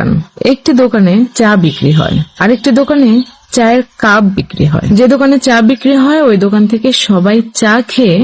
পান একটি দোকানে চা বিক্রি হয়, আরেকটি দোকানে চায়ের কাপ বিক্রি হয়। যে দোকানে চা বিক্রি হয়, ওই দোকান থেকে সবাই চা খেয়ে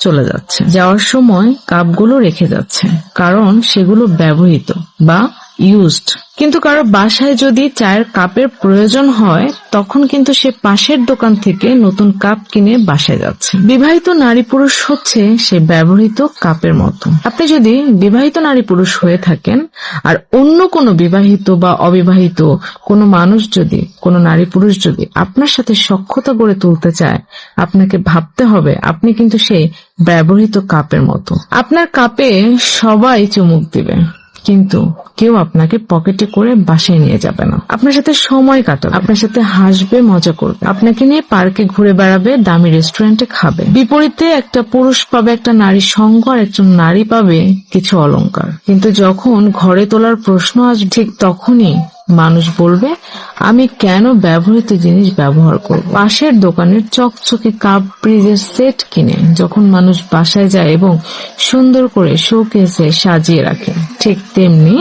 চলে যাচ্ছে। যাওয়ার সময় কাপগুলো রেখে যাচ্ছে, কারণ সেগুলো ব্যবহৃত বা ইউজড কিন্তু কারও বাসায় যদি চায়ের কাপের প্রয়োজন হয়, তখন কিন্তু সে পাশের দোকান থেকে নতুন কাপ কিনে বাসায় যাচ্ছে। বিবাহিত নারী পুরুষ হচ্ছে সে ব্যবহৃত কাপের মতো। আপনি যদি বিবাহিত নারী পুরুষ হয়ে থাকেন, আর অন্য কোনো বিবাহিত বা অবিবাহিত কোনো মানুষ যদি, কোনো নারী পুরুষ যদি আপনার সাথে সক্ষতা গড়ে তুলতে চায়, আপনাকে ভাবতে হবে আপনি কিন্তু সেই ব্যবহৃত কাপের মতো। আপনার কাপে সবাই চুমুক দিবে। কিন্তু কেউ আপনাকে পকেটে করে বাসায় নিয়ে যাবে না। আপনার সাথে সময় কাটাবে। আপনার সাথে হাসবে, মজা করবে। আপনাকে নিয়ে পার্কে ঘুরে বেড়াবে, দামি রেস্টুরেন্টে খাবে। বিপরীতে একটা পুরুষ পাবে, একটা নারী সঙ্গ, আর একজন নারী পাবে কিছু অলঙ্কার কিন্তু যখন ঘরে তোলার প্রশ্ন আসবে, ঠিক তখনই মানুষ বলবে, আমি কেন ব্যবহৃত জিনিস ব্যবহার করব? পাশের দোকানের চকচকে কাপ ব্রিজের সেট কিনে যখন মানুষ বাসায় যায় এবং সুন্দর করে শোকেসে সাজিয়ে রাখে, ঠিক তেমনি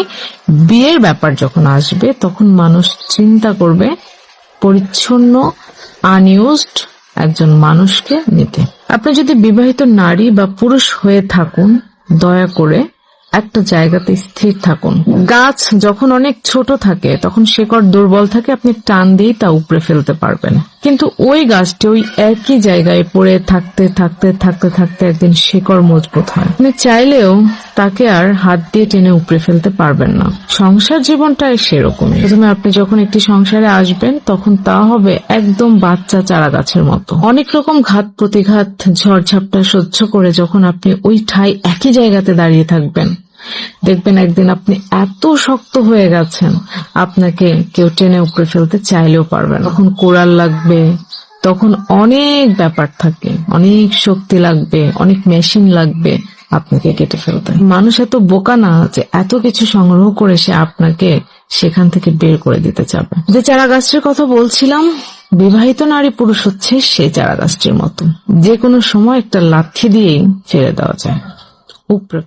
বিয়ের ব্যাপার যখন আসবে তখন মানুষ চিন্তা করবে, পরিচ্ছন্ন আনইউজড একজন মানুষকে নিতে। আপনি যদি বিবাহিত নারী বা পুরুষ হয়ে থাকুন, দয়া করে একটা জায়গাতে স্থির থাকুন। গাছ যখন অনেক ছোট থাকে, তখন শেকড় দুর্বল থাকে, আপনি টান দিয়ে তা উপড়ে ফেলতে পারবেন। কিন্তু ওই গাছটি ওই একই জায়গায় পড়ে থাকতে থাকতে থাকতে থাকতে একদিন শেকড় মজবুত হয়। আপনি চাইলেও তাকে আর হাত দিয়ে টেনে উপড়ে ফেলতে পারবেন না। সংসার জীবনটাই সেরকমই। প্রথমে আপনি যখন একটি সংসারে আসবেন, তখন তা হবে একদম বাচ্চা চারা গাছের মতো। অনেক রকম ঘাত প্রতিঘাত ঝড়ঝাপটা সহ্য করে যখন আপনি ওই ঠাই একই জায়গাতে দাঁড়িয়ে থাকবেন দেখবেন একদিন আপনি এত শক্ত হয়ে গেছেন, আপনাকে কেউ টেনে উপড়ে ফেলতে চাইলেও পারবে না। তখন কোড়াল লাগবে, তখন অনেক ব্যাপার থাকে, অনেক শক্তি লাগবে, অনেক মেশিন লাগবে আপনাকে কেটে ফেলতে। মানুষ এত বোকা না যে এত কিছু সংগ্রহ করে সে আপনাকে সেখান থেকে বের করে দিতে চাবে। যে চারা গাছটির কথা বলছিলাম, বিবাহিত নারী পুরুষ হচ্ছে সেই চারা গাছটির মতো। যে কোনো সময় একটা লাথি দিয়েই ছেড়ে দেওয়া যায়। উপরে